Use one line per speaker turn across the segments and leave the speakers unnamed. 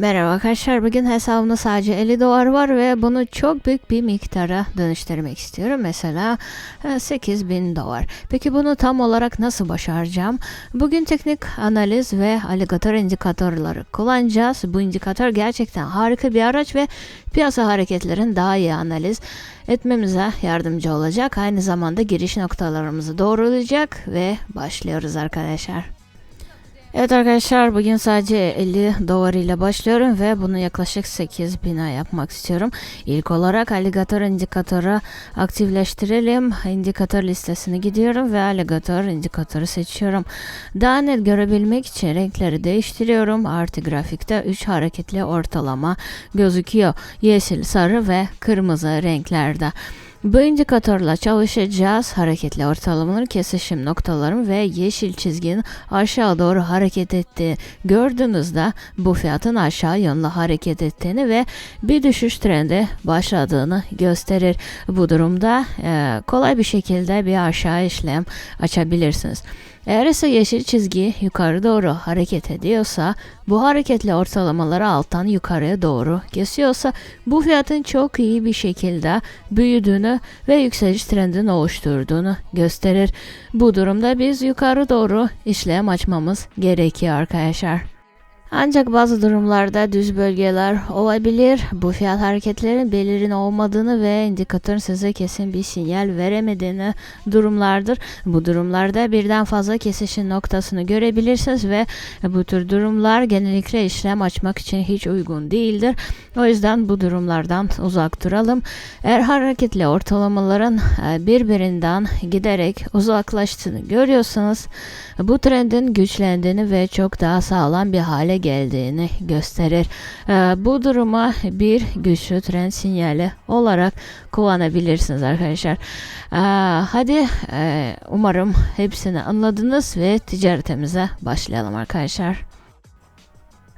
Merhaba arkadaşlar bugün hesabımda sadece 50 dolar var ve bunu çok büyük bir miktara dönüştürmek istiyorum. Mesela e, 8000 dolar. Peki bunu tam olarak nasıl başaracağım? Bugün teknik analiz ve aligatör indikatörleri kullanacağız. Bu indikatör gerçekten harika bir araç ve piyasa hareketlerin daha iyi analiz etmemize yardımcı olacak. Aynı zamanda giriş noktalarımızı doğrulayacak ve başlıyoruz arkadaşlar. Evet arkadaşlar bugün sadece 50 dolar ile başlıyorum ve bunu yaklaşık 8 bina yapmak istiyorum. İlk olarak aligatör indikatörü aktifleştirelim. İndikatör listesine gidiyorum ve aligatör indikatörü seçiyorum. Daha net görebilmek için renkleri değiştiriyorum. Artı grafikte 3 hareketli ortalama gözüküyor. Yeşil, sarı ve kırmızı renklerde. Bu indikatörle çalışacağız. Hareketli ortalamaların kesişim noktalarım ve yeşil çizginin aşağı doğru hareket ettiği gördüğünüzde bu fiyatın aşağı yönlü hareket ettiğini ve bir düşüş trendi başladığını gösterir. Bu durumda e, kolay bir şekilde bir aşağı işlem açabilirsiniz. Eğer ise yeşil çizgi yukarı doğru hareket ediyorsa, bu hareketli ortalamaları alttan yukarıya doğru kesiyorsa, bu fiyatın çok iyi bir şekilde büyüdüğünü ve yükseliş trendini oluşturduğunu gösterir. Bu durumda biz yukarı doğru işlem açmamız gerekiyor arkadaşlar. Ancak bazı durumlarda düz bölgeler olabilir. Bu fiyat hareketlerin belirgin olmadığını ve indikatörün size kesin bir sinyal veremediğini durumlardır. Bu durumlarda birden fazla kesişim noktasını görebilirsiniz ve bu tür durumlar genellikle işlem açmak için hiç uygun değildir. O yüzden bu durumlardan uzak duralım. Eğer hareketli ortalamaların e, birbirinden giderek uzaklaştığını görüyorsanız bu trendin güçlendiğini ve çok daha sağlam bir hale geldiğini gösterir. Ee, bu duruma bir güçlü trend sinyali olarak kullanabilirsiniz arkadaşlar. Ee, hadi e, umarım hepsini anladınız ve ticaretimize başlayalım arkadaşlar.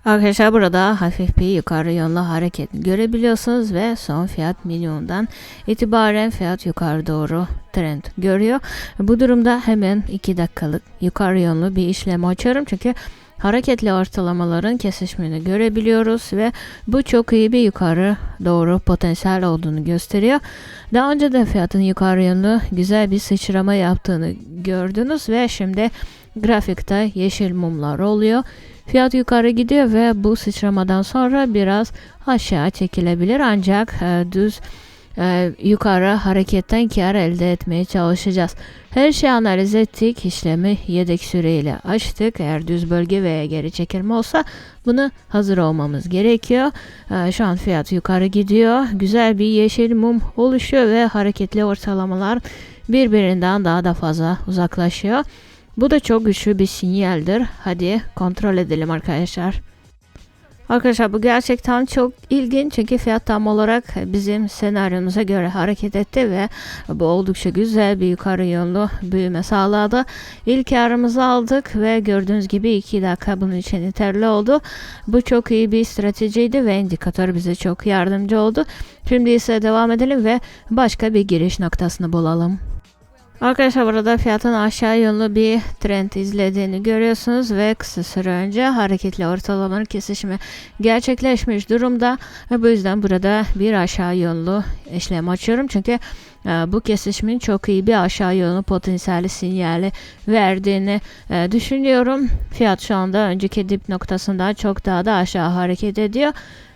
Arkadaşlar burada hafif bir yukarı yönlü hareket görebiliyorsunuz ve son fiyat milyondan itibaren fiyat yukarı doğru trend görüyor. Bu durumda hemen 2 dakikalık yukarı yönlü bir işlem açıyorum çünkü hareketli ortalamaların kesişimini görebiliyoruz ve bu çok iyi bir yukarı doğru potansiyel olduğunu gösteriyor. Daha önce de fiyatın yukarı yönlü güzel bir sıçrama yaptığını gördünüz ve şimdi grafikte yeşil mumlar oluyor. Fiyat yukarı gidiyor ve bu sıçramadan sonra biraz aşağı çekilebilir ancak e, düz e, yukarı hareketten kar elde etmeye çalışacağız. Her şeyi analiz ettik. işlemi yedek süreyle açtık. Eğer düz bölge veya geri çekilme olsa bunu hazır olmamız gerekiyor. E, şu an fiyat yukarı gidiyor. Güzel bir yeşil mum oluşuyor ve hareketli ortalamalar birbirinden daha da fazla uzaklaşıyor. Bu da çok güçlü bir sinyaldir. Hadi kontrol edelim arkadaşlar. Arkadaşlar bu gerçekten çok ilginç çünkü fiyat tam olarak bizim senaryomuza göre hareket etti ve bu oldukça güzel bir yukarı yönlü büyüme sağladı. İlk karımızı aldık ve gördüğünüz gibi 2 dakika bunun için yeterli oldu. Bu çok iyi bir stratejiydi ve indikatör bize çok yardımcı oldu. Şimdi ise devam edelim ve başka bir giriş noktasını bulalım. Arkadaşlar burada fiyatın aşağı yönlü bir trend izlediğini görüyorsunuz ve kısa süre önce hareketli ortalamanın kesişimi gerçekleşmiş durumda. Bu yüzden burada bir aşağı yönlü işlem açıyorum çünkü bu kesişimin çok iyi bir aşağı yönlü potansiyeli sinyali verdiğini e, düşünüyorum. Fiyat şu anda önceki dip noktasından çok daha da aşağı hareket ediyor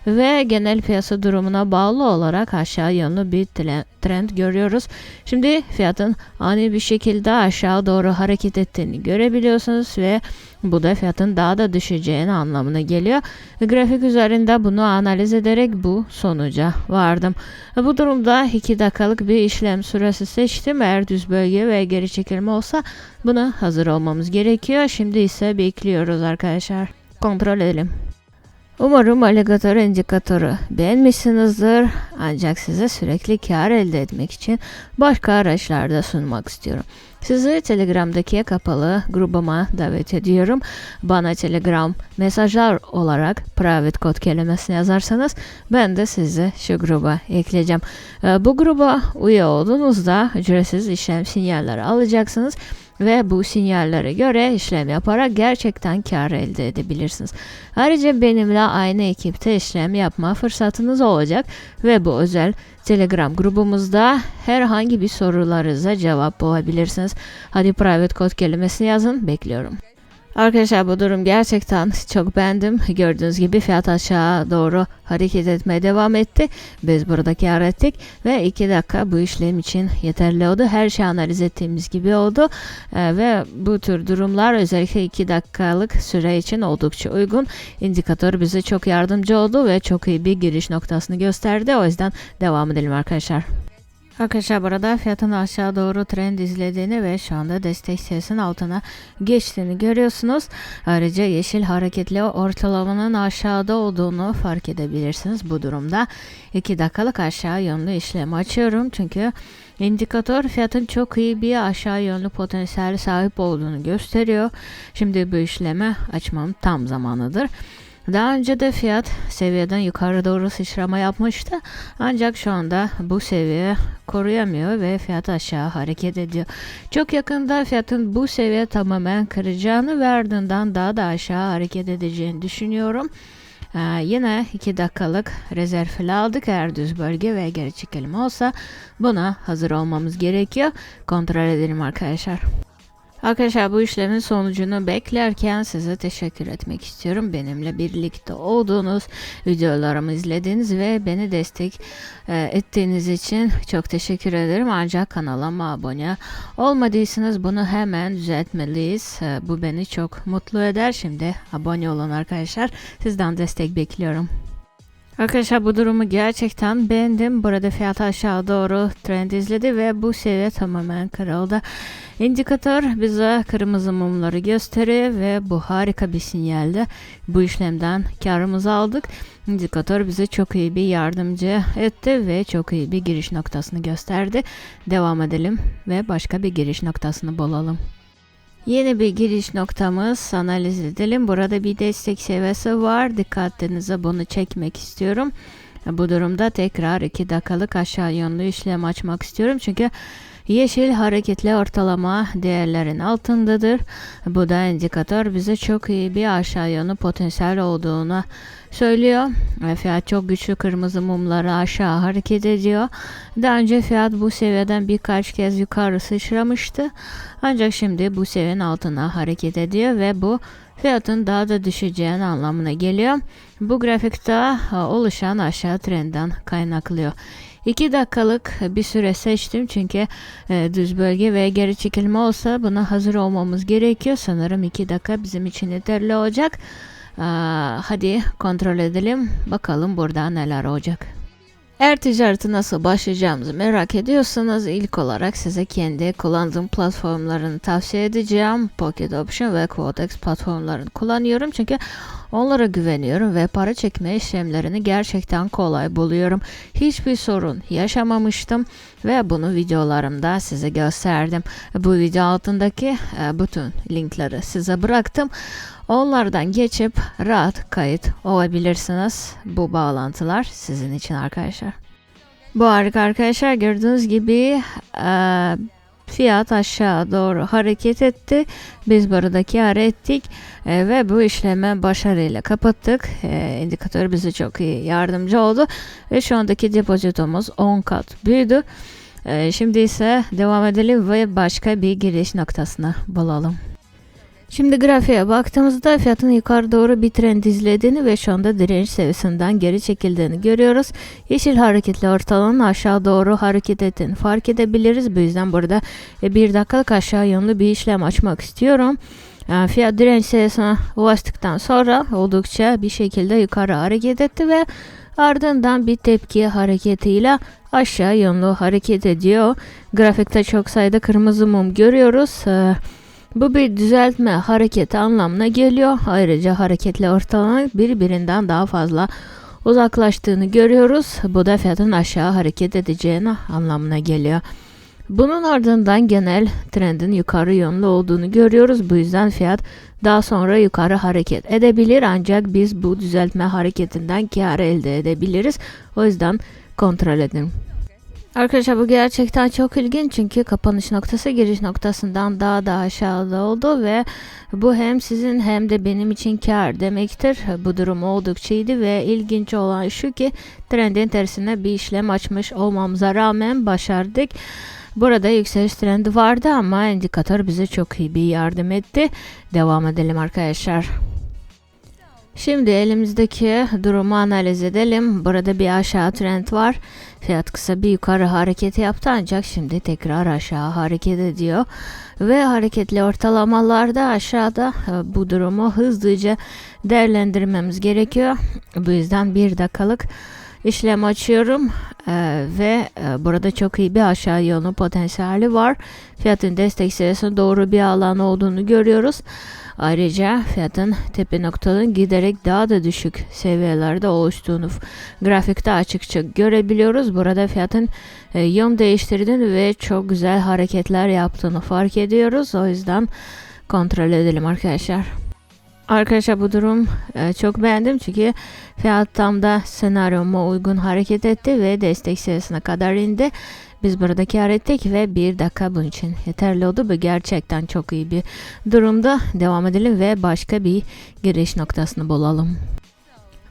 ve genel piyasa durumuna bağlı olarak aşağı yönlü bir trend görüyoruz. Şimdi fiyatın ani bir şekilde aşağı doğru hareket ettiğini görebiliyorsunuz ve bu da fiyatın daha da düşeceğini anlamına geliyor. Grafik üzerinde bunu analiz ederek bu sonuca vardım. Bu durumda 2 dakikalık bir işlem süresi seçtim. Eğer düz bölge ve geri çekilme olsa buna hazır olmamız gerekiyor. Şimdi ise bekliyoruz arkadaşlar. Kontrol edelim. Umarım aligatör indikatörü beğenmişsinizdir. Ancak size sürekli kar elde etmek için başka araçlarda sunmak istiyorum. Sizi Telegram'daki kapalı grubuma davet ediyorum. Bana Telegram mesajlar olarak private kod kelimesini yazarsanız ben de sizi şu gruba ekleyeceğim. Ee, Bu gruba üye olduğunuzda ücretsiz işlem sinyalleri alacaksınız ve bu sinyallere göre işlem yaparak gerçekten kar elde edebilirsiniz. Ayrıca benimle aynı ekipte işlem yapma fırsatınız olacak ve bu özel Telegram grubumuzda herhangi bir sorularınıza cevap bulabilirsiniz. Hadi private kod kelimesini yazın, bekliyorum. Arkadaşlar bu durum gerçekten çok beğendim. Gördüğünüz gibi fiyat aşağı doğru hareket etmeye devam etti. Biz burada kar ettik ve 2 dakika bu işlem için yeterli oldu. Her şey analiz ettiğimiz gibi oldu Ee, ve bu tür durumlar özellikle 2 dakikalık süre için oldukça uygun. İndikatör bize çok yardımcı oldu ve çok iyi bir giriş noktasını gösterdi. O yüzden devam edelim arkadaşlar. Arkadaşlar burada fiyatın aşağı doğru trend izlediğini ve şu anda destek seviyesinin altına geçtiğini görüyorsunuz. Ayrıca yeşil hareketli ortalamanın aşağıda olduğunu fark edebilirsiniz bu durumda. 2 dakikalık aşağı yönlü işlem açıyorum çünkü indikatör fiyatın çok iyi bir aşağı yönlü potansiyel sahip olduğunu gösteriyor. Şimdi bu işlemi açmam tam zamanıdır. Daha önce de fiyat seviyeden yukarı doğru sıçrama yapmıştı. Ancak şu anda bu seviye koruyamıyor ve fiyat aşağı hareket ediyor. Çok yakında fiyatın bu seviye tamamen kıracağını ve ardından daha da aşağı hareket edeceğini düşünüyorum. Ee, yine 2 dakikalık rezerv file aldık. Eğer düz bölge ve geri çekelim olsa buna hazır olmamız gerekiyor. Kontrol edelim arkadaşlar. Arkadaşlar bu işlemin sonucunu beklerken size teşekkür etmek istiyorum. Benimle birlikte olduğunuz, videolarımı izlediğiniz ve beni destek e, ettiğiniz için çok teşekkür ederim. Ancak kanalıma abone olmadıysanız bunu hemen düzeltmeliyiz. E, bu beni çok mutlu eder. Şimdi abone olun arkadaşlar. Sizden destek bekliyorum. Arkadaşlar bu durumu gerçekten beğendim. Burada fiyat aşağı doğru trend izledi ve bu seviye tamamen kırıldı. İndikatör bize kırmızı mumları gösteriyor ve bu harika bir sinyaldi. Bu işlemden karımızı aldık. İndikatör bize çok iyi bir yardımcı etti ve çok iyi bir giriş noktasını gösterdi. Devam edelim ve başka bir giriş noktasını bulalım. Yeni bir giriş noktamız analiz edelim. Burada bir destek seviyesi var. Dikkatinize bunu çekmek istiyorum. Bu durumda tekrar 2 dakikalık aşağı yönlü işlem açmak istiyorum. Çünkü yeşil hareketli ortalama değerlerin altındadır. Bu da indikatör bize çok iyi bir aşağı yönlü potansiyel olduğunu söylüyor. Ve fiyat çok güçlü kırmızı mumları aşağı hareket ediyor. Daha önce fiyat bu seviyeden birkaç kez yukarı sıçramıştı. Ancak şimdi bu seviyenin altına hareket ediyor ve bu fiyatın daha da düşeceğinin anlamına geliyor. Bu grafikte ha, oluşan aşağı trendden kaynaklıyor. 2 dakikalık bir süre seçtim çünkü e, düz bölge ve geri çekilme olsa buna hazır olmamız gerekiyor. Sanırım 2 dakika bizim için yeterli olacak. Aa, hadi kontrol edelim. Bakalım burada neler olacak. Eğer ticareti nasıl başlayacağımızı merak ediyorsanız ilk olarak size kendi kullandığım platformlarını tavsiye edeceğim. Pocket Option ve Quotex platformlarını kullanıyorum çünkü onlara güveniyorum ve para çekme işlemlerini gerçekten kolay buluyorum. Hiçbir sorun yaşamamıştım ve bunu videolarımda size gösterdim. Bu video altındaki e, bütün linkleri size bıraktım. Onlardan geçip rahat kayıt olabilirsiniz. Bu bağlantılar sizin için arkadaşlar. Bu harika arkadaşlar gördüğünüz gibi e, fiyat aşağı doğru hareket etti. Biz burada kar ettik e, ve bu işlemi başarıyla kapattık. E, indikatör bize çok iyi yardımcı oldu ve şu andaki depozitomuz 10 kat büyüdü. E, şimdi ise devam edelim ve başka bir giriş noktasına bulalım. Şimdi grafiğe baktığımızda fiyatın yukarı doğru bir trend izlediğini ve şu anda direnç seviyesinden geri çekildiğini görüyoruz. Yeşil hareketli ortalamanın aşağı doğru hareket ettiğini fark edebiliriz. Bu yüzden burada e, bir dakikalık aşağı yönlü bir işlem açmak istiyorum. Yani fiyat direnç seviyesine ulaştıktan sonra oldukça bir şekilde yukarı hareket etti ve ardından bir tepki hareketiyle aşağı yönlü hareket ediyor. Grafikte çok sayıda kırmızı mum görüyoruz. Ee, Bu bir düzeltme hareketi anlamına geliyor. Ayrıca hareketli ortalama birbirinden daha fazla uzaklaştığını görüyoruz. Bu da fiyatın aşağı hareket edeceğine anlamına geliyor. Bunun ardından genel trendin yukarı yönlü olduğunu görüyoruz. Bu yüzden fiyat daha sonra yukarı hareket edebilir ancak biz bu düzeltme hareketinden kar elde edebiliriz. O yüzden kontrol edin. Arkadaşlar bu gerçekten çok ilginç çünkü kapanış noktası giriş noktasından daha da aşağıda oldu ve bu hem sizin hem de benim için kar demektir. Bu durum oldukça iyiydi ve ilginç olan şu ki trendin tersine bir işlem açmış olmamıza rağmen başardık. Burada yükseliş trendi vardı ama indikatör bize çok iyi bir yardım etti. Devam edelim arkadaşlar. Şimdi elimizdeki durumu analiz edelim. Burada bir aşağı trend var. Fiyat kısa bir yukarı hareket yaptı ancak şimdi tekrar aşağı hareket ediyor. Ve hareketli ortalamalarda aşağıda e, bu durumu hızlıca değerlendirmemiz gerekiyor. Bu yüzden bir dakikalık işlem açıyorum ee, ve e, burada çok iyi bir aşağı yönlü potansiyeli var. Fiyatın destek seviyesine doğru bir alan olduğunu görüyoruz. Ayrıca fiyatın tepe noktaların giderek daha da düşük seviyelerde oluştuğunu grafikte açıkça görebiliyoruz. Burada fiyatın e, yön değiştirdiğini ve çok güzel hareketler yaptığını fark ediyoruz. O yüzden kontrol edelim arkadaşlar. Arkadaşlar bu durum e, çok beğendim çünkü fiyat tam da senaryoma uygun hareket etti ve destek seviyesine kadar indi. Biz burada kar ettik ve bir dakika bunun için yeterli oldu. Bu gerçekten çok iyi bir durumda. Devam edelim ve başka bir giriş noktasını bulalım.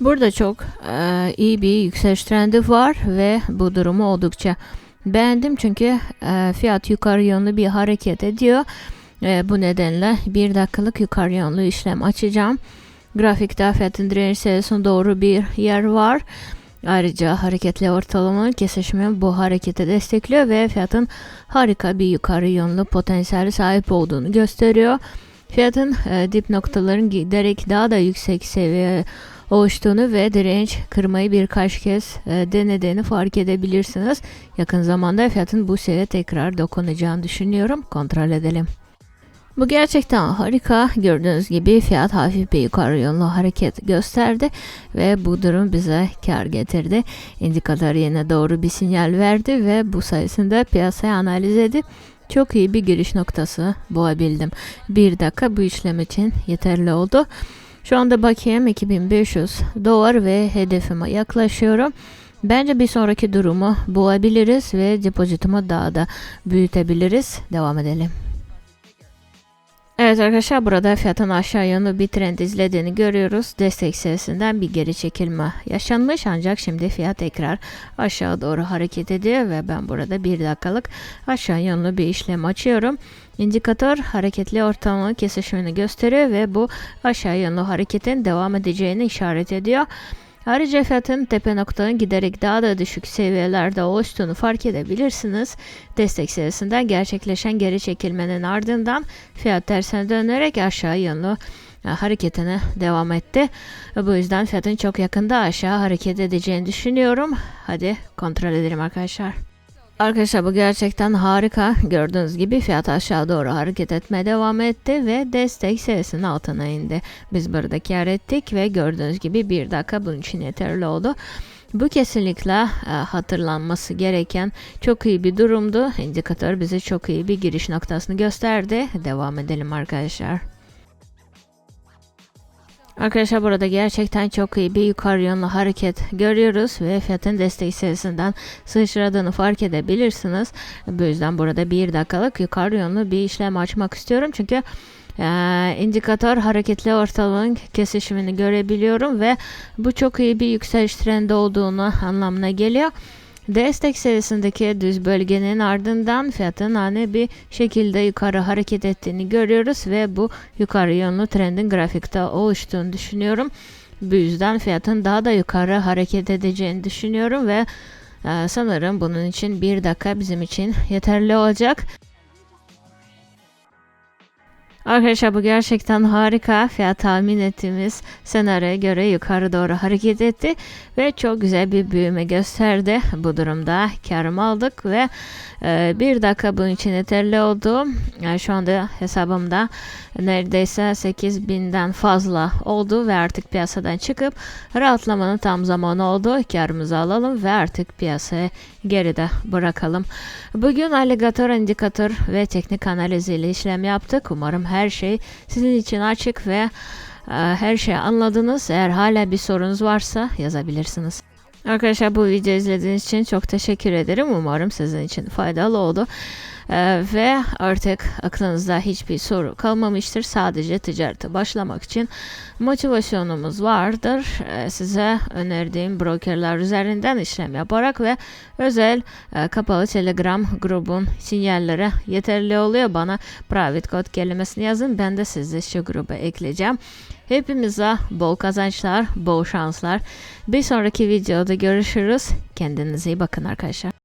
Burada çok e, iyi bir yükseliş trendi var ve bu durumu oldukça beğendim çünkü e, fiyat yukarı yönlü bir hareket ediyor. E, bu nedenle bir dakikalık yukarı yönlü işlem açacağım. Grafikte fiyatın direnç seviyesine doğru bir yer var. Ayrıca hareketli ortalamanın kesişimi bu hareketi destekliyor ve fiyatın harika bir yukarı yönlü potansiyeli sahip olduğunu gösteriyor. Fiyatın e, dip noktaların giderek daha da yüksek seviye oluştuğunu ve direnç kırmayı birkaç kez e, denediğini fark edebilirsiniz. Yakın zamanda fiyatın bu seviye tekrar dokunacağını düşünüyorum. Kontrol edelim. Bu gerçekten harika. Gördüğünüz gibi fiyat hafif bir yukarı yönlü hareket gösterdi ve bu durum bize kar getirdi. İndikatör yine doğru bir sinyal verdi ve bu sayesinde piyasayı analiz edip çok iyi bir giriş noktası bulabildim. Bir dakika bu işlem için yeterli oldu. Şu anda bakayım 2500 dolar ve hedefime yaklaşıyorum. Bence bir sonraki durumu bulabiliriz ve depozitumu daha da büyütebiliriz. Devam edelim. Evet arkadaşlar burada fiyatın aşağı yönlü bir trend izlediğini görüyoruz. Destek seviyesinden bir geri çekilme yaşanmış ancak şimdi fiyat tekrar aşağı doğru hareket ediyor ve ben burada bir dakikalık aşağı yönlü bir işlem açıyorum. İndikatör hareketli ortalama kesişimini gösteriyor ve bu aşağı yönlü hareketin devam edeceğini işaret ediyor. Ayrıca fiyatın tepe noktanın giderek daha da düşük seviyelerde oluştuğunu fark edebilirsiniz. Destek seviyesinden gerçekleşen geri çekilmenin ardından fiyat tersine dönerek aşağı yönlü e, hareketine devam etti. Bu yüzden fiyatın çok yakında aşağı hareket edeceğini düşünüyorum. Hadi kontrol edelim arkadaşlar. Arkadaşlar bu gerçekten harika. Gördüğünüz gibi fiyat aşağı doğru hareket etmeye devam etti ve destek seviyesinin altına indi. Biz burada kar ettik ve gördüğünüz gibi bir dakika bunun için yeterli oldu. Bu kesinlikle e, hatırlanması gereken çok iyi bir durumdu. İndikatör bize çok iyi bir giriş noktasını gösterdi. Devam edelim arkadaşlar. Arkadaşlar burada gerçekten çok iyi bir yukarı yönlü hareket görüyoruz ve fiyatın destek seviyesinden sıçradığını fark edebilirsiniz. Bu yüzden burada bir dakikalık yukarı yönlü bir işlem açmak istiyorum. Çünkü e, indikatör hareketli ortalamanın kesişimini görebiliyorum ve bu çok iyi bir yükseliş trendi olduğunu anlamına geliyor. Destek seviyesindeki düz bölgenin ardından fiyatın hani bir şekilde yukarı hareket ettiğini görüyoruz ve bu yukarı yönlü trendin grafikte oluştuğunu düşünüyorum. Bu yüzden fiyatın daha da yukarı hareket edeceğini düşünüyorum ve e, sanırım bunun için bir dakika bizim için yeterli olacak. Arkadaşlar bu gerçekten harika. Fiyat tahmin ettiğimiz senaryoya göre yukarı doğru hareket etti ve çok güzel bir büyüme gösterdi. Bu durumda karımı aldık ve e, bir dakika bunun için yeterli oldu. Yani şu anda hesabımda neredeyse 8000'den fazla oldu ve artık piyasadan çıkıp rahatlamanın tam zamanı oldu. Karımızı alalım ve artık piyasaya geride bırakalım. Bugün alligator indikatör ve teknik analiz ile işlem yaptık. Umarım her şey sizin için açık ve e, her şeyi anladınız. Eğer hala bir sorunuz varsa yazabilirsiniz. Arkadaşlar bu videoyu izlediğiniz için çok teşekkür ederim. Umarım sizin için faydalı oldu. Ee, ve artık aklınızda hiçbir soru kalmamıştır. Sadece ticarete başlamak için motivasyonumuz vardır. Ee, size önerdiğim brokerler üzerinden işlem yaparak ve özel e, kapalı telegram grubun sinyalleri yeterli oluyor. Bana private code kelimesini yazın. Ben de sizi şu gruba ekleyeceğim. Hepimize bol kazançlar, bol şanslar. Bir sonraki videoda görüşürüz. Kendinize iyi bakın arkadaşlar.